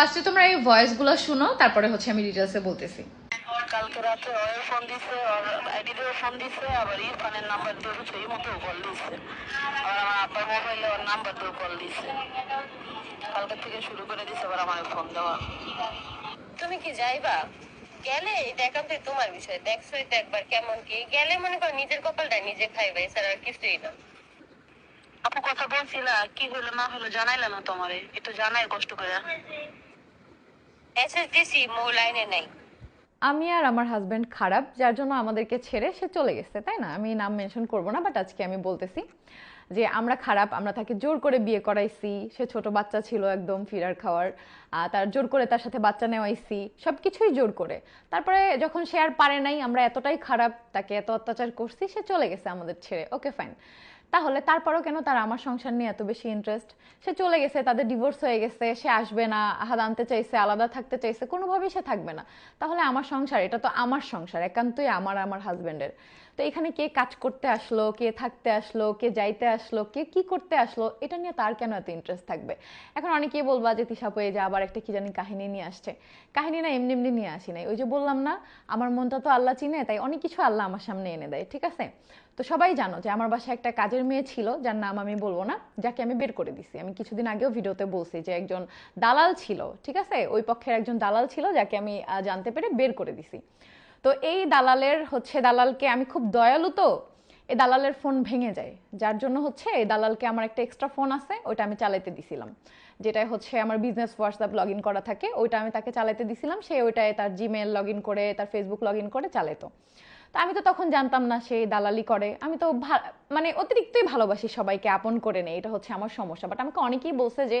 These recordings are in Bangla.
ফার্স্টে তোমরা এই ভয়েসগুলো শুনো তারপরে হচ্ছে আমি ডিটেলসে বলতেছি। কালকে রাতে ওর ফোন দিছে ওর ফোন দিছে আবার ইরফানের নাম্বার দিয়ে হচ্ছে এই মতো কল দিছে। আবার আমার আব্বার মোবাইলে ওর নাম্বার দিয়ে কল দিছে। কালকে থেকে শুরু করে দিছে আবার আমার ফোন দেওয়া। তুমি কি যাইবা? গেলে এটা একান্তই তোমার বিষয়। দেখছ একবার কেমন কি? গেলে মনে করো নিজের কপালটা নিজে খাইবে এছাড়া আর কিছুই না। আপু কথা বলছিলা কি হলো না হলো জানাইলা না তোমারে। একটু জানাই কষ্ট করে। নাই। আমি আর আমার হাজব্যান্ড খারাপ, যার জন্য আমাদেরকে ছেড়ে সে চলে গেছে, তাই না? আমি নাম মেনশন করব না বাট আজকে আমি বলতেছি যে আমরা খারাপ, আমরা তাকে জোর করে বিয়ে করাইছি, সে ছোট বাচ্চা ছিল একদম ফিরার খাওয়ার তার জোর করে তার সাথে বাচ্চা নেওয়াইছি সব কিছুই জোর করে। তারপরে যখন সে আর পারে নাই, আমরা এতটাই খারাপ, তাকে এত অত্যাচার করছি, সে চলে গেছে আমাদের ছেড়ে। ওকে ফাইন তাহলে তারপরেও কেন তার আমার সংসার নিয়ে এত বেশি ইন্টারেস্ট সে চলে গেছে, তাদের ডিভোর্স হয়ে গেছে, সে আসবে না, আহাদ আনতে চাইছে, আলাদা থাকতে চাইছে, কোনোভাবেই সে থাকবে না। তাহলে আমার সংসার, এটা তো আমার সংসার, একান্তই আমার আমার হাজবেন্ডের তো এখানে কে কাজ করতে আসলো, কে থাকতে আসলো, কে যাইতে আসলো, কে কি করতে আসলো, এটা নিয়ে তার কেন এত ইন্টারেস্ট থাকবে? এখন অনেকেই বলবা যে তিশা পেয়ে যা, আবার একটা কি জানি কাহিনী নিয়ে আসছে। কাহিনী না এমনি এমনি নিয়ে আসি নাই। ওই যে বললাম না, আমার মনটা তো আল্লাহ চিনে, তাই অনেক কিছু আল্লাহ আমার সামনে এনে দেয়, ঠিক আছে? তো সবাই জানো যে আমার বাসায় একটা কাজের মেয়ে ছিল, যার নাম আমি বলব না, যাকে আমি বের করে দিছি। আমি কিছুদিন আগেও ভিডিওতে বলছি যে একজন দালাল ছিল, ঠিক আছে? ওই পক্ষের একজন দালাল ছিল, যাকে আমি জানতে পেরে বের করে দিছি। তো এই দালালের হচ্ছে, দালালকে আমি খুব দয়ালু তো, এই দালালের ফোন ভেঙে যায়। যার জন্য হচ্ছে, এই দালালকে আমার একটা এক্সট্রা ফোন আছে, ওইটা আমি চালাইতে দিছিলাম। যেটা হচ্ছে আমার বিজনেস, হোয়াটসঅ্যাপ লগ ইন করা থাকে, ওইটা আমি তাকে চালাইতে দিছিলাম, সে ওইটায় তার জিমেল লগ ইন করে, তার ফেসবুক লগ ইন করে চালাতো তো আমি তো তখন জানতাম না সে দালালি করে। আমি তো মানে অতিরিক্তই ভালোবাসি সবাইকে, আপন করে নেই, এটা হচ্ছে আমার সমস্যা। বাট আমাকে অনেকেই বলছে যে,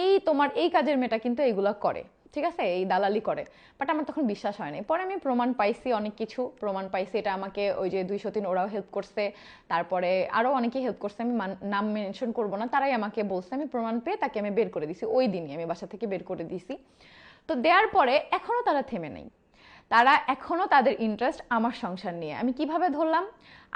এই তোমার, এই কাজের মেয়েটা কিন্তু এইগুলা করে, ঠিক আছে? এই দালালি করে। বাট আমার তখন বিশ্বাস হয়নি পরে আমি প্রমাণ পাইছি অনেক কিছু। প্রমাণ পাইছি এটা আমাকে ওই যে দুইশো তিন ওরাও হেল্প করছে। তারপরে আরও অনেকেই হেল্প করছে, আমি নাম মেনশন করব না। তারাই আমাকে বলছে, আমি প্রমাণ পেয়ে তাকে আমি বের করে দিছি। ওই দিনই আমি বাসা থেকে বের করে দিছি। তো দেওয়ার পরে এখনও তারা থেমে নেই। তারা এখনও তাদের ইন্টারেস্ট আমার সংসার নিয়ে। আমি কীভাবে ধরলাম?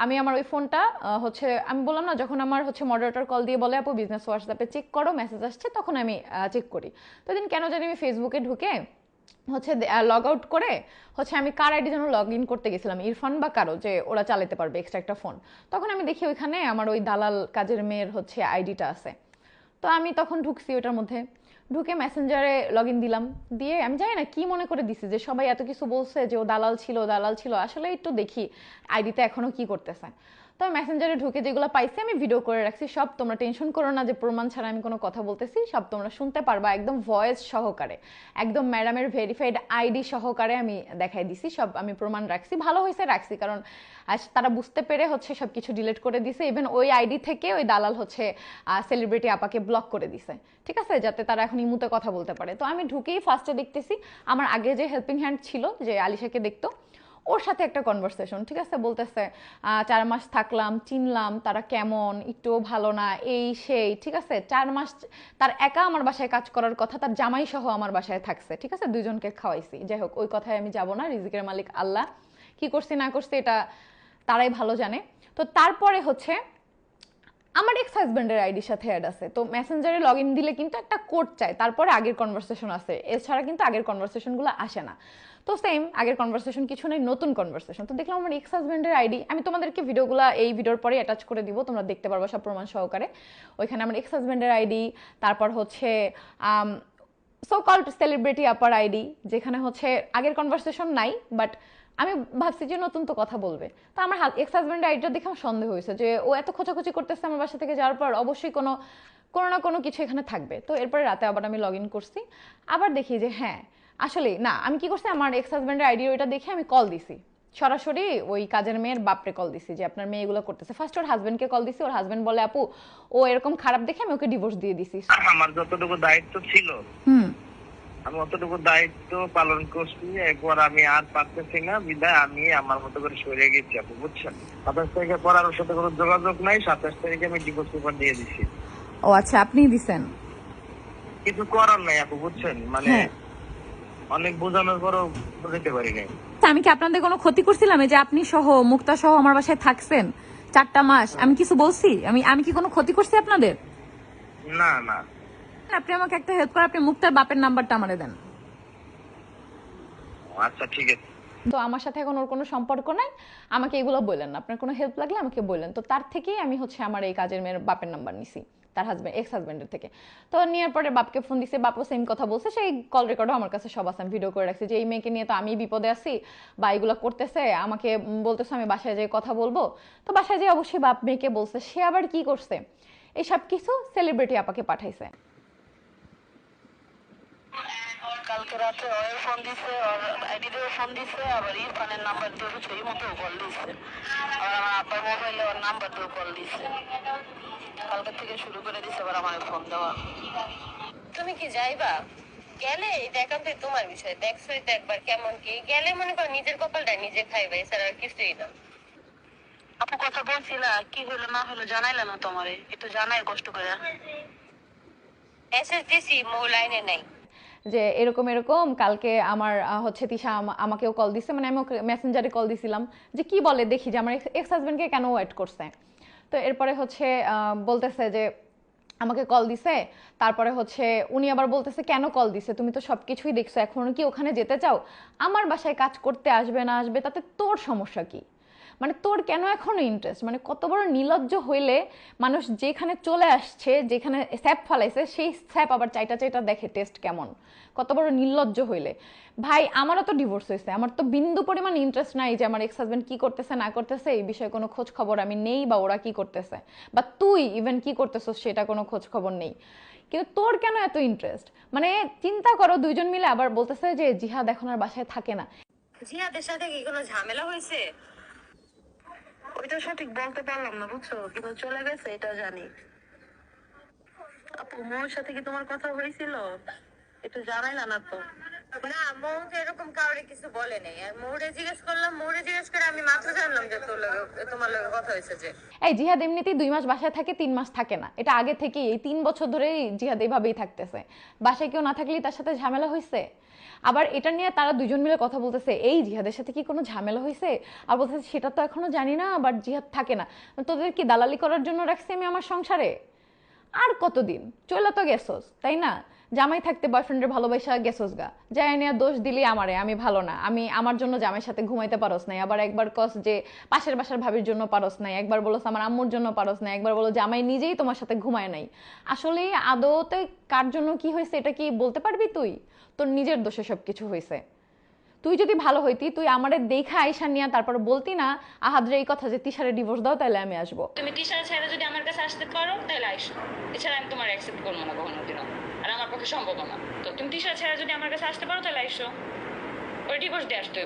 আমি আমার ওই ফোনটা হচ্ছে, আমি বললাম না, যখন আমার হচ্ছে মডারেটর কল দিয়ে বলে, আপু বিজনেস হোয়াটসঅ্যাপে চেক করো মেসেজ আসছে, তখন আমি চেক করি। তো দিন কেন জানি আমি ফেসবুকে ঢুকে, হচ্ছে লগ আউট করে, হচ্ছে, আমি কার আইডি যেন লগ ইন করতে গেছিলাম, ইরফান বা কারও, যে ওরা চালাতে পারবে এক্সট্রা একটা ফোন তখন আমি দেখি ওইখানে আমার ওই দালাল কাজের মেয়ের হচ্ছে আইডিটা আছে। তো আমি তখন ঢুকছি ওটার মধ্যে। ঢুকে মেসেঞ্জারে লগ ইন দিলাম। দিয়ে আমি জানি না কি মনে করে দিছি যে সবাই এত কিছু বলছে যে ও দালাল ছিল দালাল ছিল। আসলে একটু দেখি। আইডিতে এখনও কি করতেছে। তো মেসেঞ্জারে ঢুকে যেগুলো পাইছি আমি ভিডিও করে রাখছি। সব তোমরা টেনশন করো না যে প্রমাণ ছাড়া আমি কোনো কথা বলতেছি, সব তোমরা শুনতে পারবা একদম ভয়েস সহকারে। একদম ম্যাডামের ভেরিফাইড আইডি সহকারে আমি দেখাই দিছি, সব আমি প্রমাণ রাখছি। ভালো হয়েছে রাখছি, কারণ আজ তারা বুঝতে পেরে হচ্ছে সব কিছু ডিলিট করে দিছে। ইভেন ওই আইডি থেকে ওই দালাল হচ্ছে সেলিব্রিটি আপাকে ব্লক করে দিছে। ঠিক আছে? যাতে তারা এখন ইমুতে কথা বলতে পারে। তো আমি ঢুকেই ফার্স্টে দেখতেছি, আমার আগে যে হেল্পিং হ্যান্ড ছিল, যে আলিশাকে দেখতো ওর সাথে একটা কনভারসেশন ঠিক আছে? বলতেছে চার মাস থাকলাম, চিনলাম তারা কেমন, একটু ভালো না, এই, সেই, ঠিক আছে? চার মাস, তার একা আমার বাসায় কাজ করার কথা, তার জামাই সহ আমার বাসায় থাকছে, ঠিক আছে? দুজনকে খাওয়াইছি। যাই হোক, ওই কথায় আমি যাব না, রিজিকের মালিক আল্লাহ। কি করছি না করছি এটা তারাই ভালো জানে। তো তারপরে হচ্ছে আমার এক্স হাজব্যান্ডের আইডির সাথে অ্যাড আছে। তো মেসেঞ্জারে লগ ইন দিলে কিন্তু একটা কোড চাই। তারপরে আগের কনভারসেশন আসে এছাড়া কিন্তু আগের কনভারসেশনগুলো আসে না। তো সেম আগের কনভারসেশন কিছু নেই, নতুন কনভারসেশন তো দেখলাম আমার এক্স হাজব্যান্ডের আইডি আমি তোমাদেরকে ভিডিওগুলো এই ভিডিওর পরে অ্যাটাচ করে দিব। তোমরা দেখতে পারবা সব প্রমাণ সহকারে। ওইখানে আমার এক্স হাজব্যান্ডের আইডি তারপর হচ্ছে সো কল্ড সেলিব্রিটি আপার আইডি যেখানে হচ্ছে আগের কনভারসেশন নাই বাট আমি ভাবছি যে নতুন তো কথা বলবে। তো আমার এক্স হাজব্যান্ড আইডিটা দেখে আমার সন্দেহ হয়েছে যে ও এত খোঁচাখুচি করতেছে আমার বাসা থেকে যাওয়ার পর অবশ্যই কোনো কোনো না কোনো কিছু এখানে থাকবে। তো এরপরে রাতে আবার আমি লগ ইন করছি। আবার দেখি যে হ্যাঁ আসলে না আমি কি করছি আমার এক্স হাজব্যান্ডের আইডি ওইটা দেখে আমি কল দিছি। সরাসরি ওই কাজের মেয়ের বাপরে কল দিছি যে আপনার মেয়ে এগুলো করতেছে। ফার্স্ট ওর হাজব্যান্ডকে কল দিছি ওর হাজব্যান্ড বলে আপু ও এরকম খারাপ দেখে আমি ওকে ডিভোর্স দিয়ে দিছি। আমার যতটুকু দায়িত্ব ছিল হুম। আমি অতটুকু দায়িত্ব পালন করছি একবার আমি আর পারতেছি না বিদায় আমি আমার মতো করে সরে গেছি আপু বুঝছেন? সাতাশ তারিখে পর আর সাথে কোনো যোগাযোগ নাই সাতাশ তারিখে আমি ডিভোর্স পেপার দিয়ে দিছি। ও আচ্ছা আপনি দিছেন? কিছু করার নাই আপু বুঝছেন? মানে হ্যাঁ। অনেক বোঝানোর পরও বুঝতে পারি নাই। আমি কি আপনাদের কোনো ক্ষতি করছিলাম? যে আপনি সহ মুক্তা সহ আমার বাসায় থাকছেন চারটা মাস আমি কিছু বলছি? আমি আমি কি কোনো ক্ষতি করছি আপনাদের? না না। আপনি আমাকে একটা হেল্প করেন আপনি মুক্তার বাপের নাম্বারটা আমারে দেন। আচ্ছা ঠিক আছে। তো আমার সাথে এখন ওর কোনো সম্পর্ক নাই। আমাকে এগুলো বললেন না। আপনার কোনো হেল্প লাগলে আমাকে বললেন। তো তার থেকেই আমি হচ্ছে আমার এই কাজের মেয়ের বাপের নাম্বার নিছি তার হাজব্যান্ড এক্স হাজব্যান্ডের থেকে। তো নেওয়ার পরে বাপকে ফোন দিছে বাপও সেম কথা বলছে। সেই কল রেকর্ডও আমার কাছে সব আছে আমি ভিডিও করে রাখছি যে এই মেয়েকে নিয়ে তো আমি বিপদে আছি বা এগুলো করতেছে আমাকে বলতেছে আমি বাসায় যেয়ে কথা বলব। তো বাসায় যেয়ে অবশ্যই বাপ মেয়েকে বলছে সে আবার কি করছে? এইসব কিছু সেলিব্রিটি আপাকে পাঠাইছে। ওর ফোন দিছে ওর ফোন দিছে আবার ইরফানের নাম্বার দিয়ে হচ্ছে এই মতো কল দিছে। আবার আমার আব্বার মোবাইলে ওর নাম্বার দিয়ে কল দিছে। কালকে থেকে শুরু করে দিছে আবার আমার ফোন দেওয়া। তুমি কি যাইবা? গেলে এটা একান্তই তোমার বিষয় দেখছ তো একবার কেমন কি? গেলে মনে করো নিজের কপালটা নিজে খাইবা এছাড়া আর কিছুই না। আপু কথা বলছিলা কি হলো না হলো জানাইলা না তোমারে? একটু জানাই কষ্ট করে। দিছি মৌ লাইনে নাই। যে এরকম এরকম, কালকে আমার হচ্ছে তিশা আমাকেও কল দিছে মানে আমি ওকে মেসেঞ্জারে কল দিছিলাম যে কি বলে দেখি যে আমার এক্স হাজব্যান্ডকে কেন ওয়েট করছে। তো এরপরে হচ্ছে বলতেছে যে আমাকে কল দিছে, তারপরে হচ্ছে উনি আবার বলতেছে কেন কল দিছে? তুমি তো সব কিছুই দেখছ, এখন কি ওখানে যেতে চাও? আমার বাসায় কাজ করতে আসবে না আসবে, তাতে তোর সমস্যা কি? মানে তোর কেন এখনও ইন্টারেস্ট মানে কত বড় নির্লজ্জ হইলে মানুষ যেখানে চলে আসছে, যেখানে স্যাপ ফলাইছে, সেই স্যাপ আবার চাইটা চাইটা দেখে টেস্ট কেমন? কত বড় নির্লজ্জ হইলে। ভাই, আমারও তো ডিভোর্স হয়েছে আমার তো বিন্দু পরিমাণ ইন্টারেস্ট নাই যে আমার এক্স হাজবেন্ড কি করতেছে, না করতেছে, এই বিষয়ে কোনো খোঁজ খবর আমি নেই বা ওরা কি করতেছে। বা তুই ইভেন কি করতেছস, সেটা কোনো খোঁজ খবর নেই। কিন্তু তোর কেন এত ইন্টারেস্ট মানে চিন্তা করো, দুইজন মিলে আবার বলতেছে যে জিহাদ এখন আর বাসায় থাকে না। জিহাদের সাথে কি কোনো ঝামেলা হয়েছে ওইটা সঠিক বলতে পারলাম না, বুঝছ? কিন্তু চলে গেছে, এটা জানি। আপু, মোর সাথে কি তোমার কথা হয়েছিল? একটু জানাইলা না তো। না মৌ তো এরকম কাউরে কিছু বলে নাই। মৌরে জিজ্ঞেস করলাম, মৌরে জিজ্ঞেস করে আমি মাত্র জানলাম যে তোর লগে, তোমার লগে কথা হয়েছে যে। এই জিহাদ এমনিতেই দুই মাস বাসায় থাকে, তিন মাস থাকে না। এটা আগে থেকেই, এই তিন বছর ধরেই জিহাদ এইভাবেই থাকতেছে। বাসায় কেউ না থাকলেই তার সাথে ঝামেলা হয়েছে আবার এটা নিয়ে তারা দুজন মিলে কথা বলতেছে, এই জিহাদের সাথে কি কোনো ঝামেলা হয়েছে আর বলতেছে, সেটা তো এখনও জানি না, আবার জিহাদ থাকে না। তোদের কি দালালি করার জন্য রাখছি আমি আমার সংসারে? আর কতদিন? চলে তো গেছোস, তাই না? জামাই থাকতে বয়ফ্রেন্ডের ভালোবাসা গেছোস গা যাই নিয়ে দোষ দিলি আমারে, আমি ভালো না। আমি আমার জন্য জামাইয়ের সাথে ঘুমাইতে পারস নাই। আবার একবার কস যে পাশের বাসার ভাবির জন্য পারস নাই। একবার বলস আমার আম্মুর জন্য পারস নাই। একবার বলো জামাই নিজেই তোমার সাথে ঘুমায় নাই। আসলে আদৌতে কার জন্য কি হয়েছে এটা কি বলতে পারবি তুই? তোর নিজের দোষে সব কিছু হয়েছে। তুই যদি ভালো হইতি, তুই আমারে দেখা আইসা নিয়ে তারপর বলতি না আহাদ্রে এই কথা যে তিসারে ডিভোর্স দাও তাহলে আমি আসব। তুমি টিচার ছাড়া যদি আমার কাছে আসতে পারো তাহলে আইসো। এছাড়া আমি তোমার অ্যাকসেপ্ট করব না কখনো আর আমার পক্ষে সম্ভব না। তো তুমি তিশা ছাড়া যদি আমার কাছে আসতে পারো, তাহলে আইসো। ওই ডিভোর্স দিয়ে আসতে